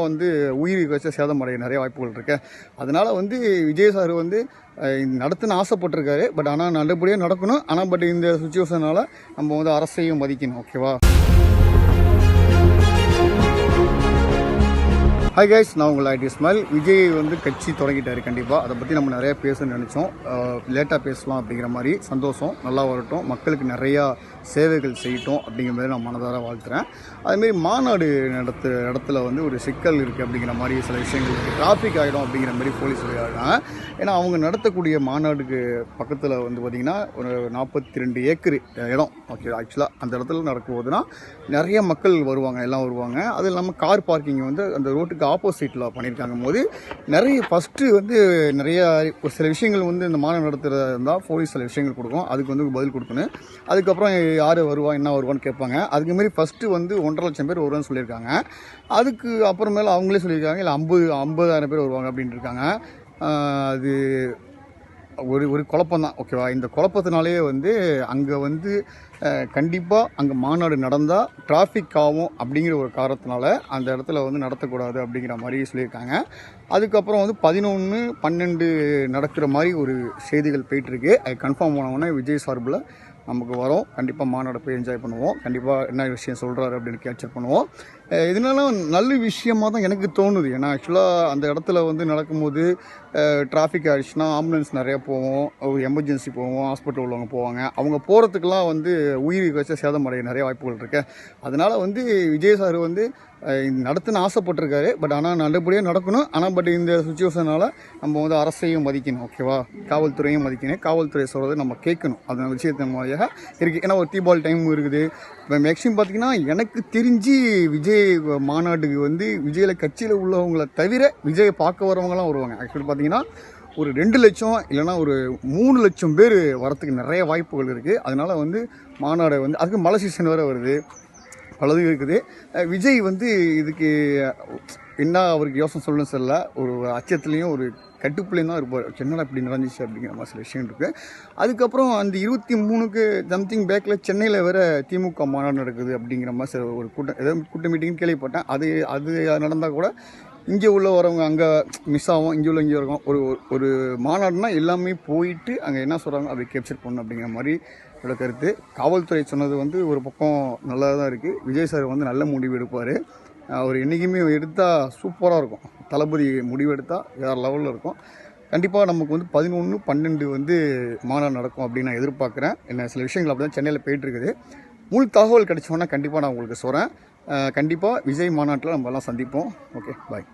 வந்து உயிருக்கு வச்ச சேதம் அடைய நிறைய வாய்ப்புகள் இருக்கு. அதனால வந்து விஜய் சார் வந்து நடத்துன்னு ஆசைப்பட்டிருக்காரு. பட் ஆனால் நல்லபடியாக நடக்கணும். ஆனால் பட் இந்த சுச்சுவேஷனால நம்ம வந்து அரசையும் மதிக்கணும். ஓகேவா ஹாய் கைஸ் நான் உங்கள் ஐடி ஸ்மைல் விஜய் வந்து கட்சி தொடங்கிட்டாரு கண்டிப்பாக அதை பற்றி நம்ம நிறையா பேசணும்னு நினச்சோம். லேட்டாக பேசலாம் அப்படிங்கிற மாதிரி சந்தோஷம் நல்லா வரட்டும். மக்களுக்கு நிறையா சேவைகள் செய்யட்டும் அப்படிங்கிற மாதிரி நான் மனதார வாழ்த்துறேன். அதுமாரி மாநாடு நடத்து இடத்துல வந்து ஒரு சிக்கல் இருக்குது அப்படிங்கிற மாதிரி சில விஷயங்கள் இருக்குது டிராஃபிக் ஆகிடும் அப்படிங்கிற மாதிரி போலீஸ் சொல்லிடுறாங்க. ஏன்னா அவங்க நடத்தக்கூடிய மாநாடுக்கு பக்கத்தில் வந்து பார்த்திங்கன்னா ஒரு நாற்பத்தி ரெண்டு ஏக்கர் இடம். ஓகே ஆக்சுவலாக அந்த இடத்துல நடக்கும்போதுனா நிறைய மக்கள் வருவாங்க எல்லாம் வருவாங்க. அது இல்லாமல் கார் பார்க்கிங் வந்து அந்த ரோட்டுக்கு ஆப்போசிட்டில் பண்ணியிருக்காங்க போது நிறைய ஃபஸ்ட்டு வந்து நிறைய ஒரு சில விஷயங்கள் வந்து இந்த மாநிலம் நடத்துகிறதா இருந்தால் போலீஸ் சில விஷயங்கள் கொடுக்கும். அதுக்கு வந்து பதில் கொடுக்கணும். அதுக்கப்புறம் யார் வருவா என்ன வருவான்னு கேட்பாங்க. அதுக்கு மாரி ஃபஸ்ட்டு வந்து ஒன்றரை லட்சம் பேர் வருவான்னு சொல்லியிருக்காங்க. அதுக்கு அப்புறமேல அவங்களே சொல்லியிருக்காங்க இல்லை ஐம்பது ஐம்பதாயிரம் பேர் வருவாங்க அப்படின்ட்டு இருக்காங்க. அது ஒரு ஒரு குழப்பம் தான் ஓகேவா இந்த குழப்பத்தினாலே வந்து அங்கே வந்து கண்டிப்பாக அங்கே மாநாடு நடந்தால் டிராஃபிக் ஆகும் அப்படிங்கிற ஒரு காரணத்தினால அந்த இடத்துல வந்து நடத்தக்கூடாது அப்படிங்கிற மாதிரி சொல்லியிருக்காங்க. அதுக்கப்புறம் வந்து பதினொன்று பன்னெண்டு நடக்கிற மாதிரி ஒரு செய்திகள் போயிட்டுருக்கு அது கன்ஃபார்ம் பண்ணோன்னே விஜய் சார்பில் நமக்கு வரும். கண்டிப்பாக மாநாடு போய் என்ஜாய் பண்ணுவோம். கண்டிப்பாக என்ன விஷயம் சொல்கிறாரு அப்படின்னு கேப்சர் பண்ணுவோம். இதனால நல்ல விஷயமா தான் எனக்கு தோணுது. ஏன்னா ஆக்சுவலாக அந்த இடத்துல வந்து நடக்கும்போது டிராஃபிக் ஆகிடுச்சுன்னா ஆம்புலன்ஸ் நிறையா போவோம். எமர்ஜென்சி போவோம். ஹாஸ்பிட்டல் உள்ளவங்க போவாங்க. அவங்க போகிறதுக்கெலாம் வந்து உயிர் வச்ச சேதம் அடைய நிறைய வாய்ப்புகள் இருக்கு. அதனால் வந்து விஜய் சார் வந்து நடத்துன்னு ஆசைப்பட்டிருக்காரு. பட் ஆனால் நல்லபடியாக நடக்கணும். ஆனால் பட் இந்த சுச்சுவேஷனால் நம்ம வந்து அரசையும் மதிக்கணும் ஓகேவா காவல்துறையும் மதிக்கணும். காவல்துறை சொல்கிறத நம்ம கேட்கணும். அந்த விஷயத்தின் மூலியாக இருக்குது ஏன்னா ஒரு தீபாவளி டைம் இருக்குது. இப்போ மேக்ஸிமம் பார்த்தீங்கன்னா எனக்கு தெரிஞ்சு விஜய் மாநாட்டுக்கு வந்து விஜயில் கட்சியில் உள்ளவங்களை தவிர விஜயை பார்க்க வரவங்களாம் வருவாங்க. ஆக்சுவலி பார்த்திங்கன்னா ஒரு ரெண்டு லட்சம் இல்லைன்னா ஒரு மூணு லட்சம் பேர் வரத்துக்கு நிறைய வாய்ப்புகள் இருக்குது அதனால் வந்து மாநாடு வந்து அதுக்கு மழை சீசன் வேறு வருது. பலது இருக்குது. விஜய் வந்து இதுக்கு என்ன அவருக்கு யோசனை சொல்லணும் தெரியல. ஒரு அச்சத்துலேயும் ஒரு கட்டுப்புலையும் தான் இருப்பார். சென்னையில் இப்படி நடந்துச்சு அப்படிங்கிற மாதிரி சில விஷயம் இருக்குது அதுக்கப்புறம் அந்த இருபத்தி மூணுக்கு சம்திங் பேக்கில் சென்னையில் வேற திமுக மாநாடு நடக்குது அப்படிங்கிற மாதிரி சில ஒரு கூட்டம் ஏதோ கூட்ட மீட்டிங்னு கேள்விப்பட்டேன். அது அது நடந்தால் கூட இங்கே உள்ள வரவங்க அங்கே மிஸ் ஆகும் இங்கே உள்ள இங்கே இருக்கும். ஒரு ஒரு மாநாடுனா எல்லாமே போயிட்டு அங்கே என்ன சொல்கிறாங்க அப்படி கேப்சர் பண்ணணும் அப்படிங்கிற மாதிரி என்னோட கருத்து. காவல்துறை சொன்னது வந்து ஒரு பக்கம் நல்லா தான் இருக்குது விஜய் சார் வந்து நல்ல முடிவு எடுப்பார். அவர் என்றைக்குமே எடுத்தால் சூப்பராக இருக்கும். தளபதி முடிவு எடுத்தால் வேறு லெவலில் இருக்கும். கண்டிப்பாக நமக்கு வந்து பதினொன்று பன்னெண்டு வந்து மாநாடு நடக்கும் அப்படின்னு நான் எதிர்பார்க்குறேன். என்ன சில விஷயங்கள் அப்படி தான் சென்னையில் போயிட்டுருக்குது முழு தகவல் கிடச்சோன்னா கண்டிப்பாக நான் உங்களுக்கு சொல்கிறேன் கண்டிப்பாக விஜய் மாநாட்டில் நம்மலாம் சந்திப்போம். Okay bye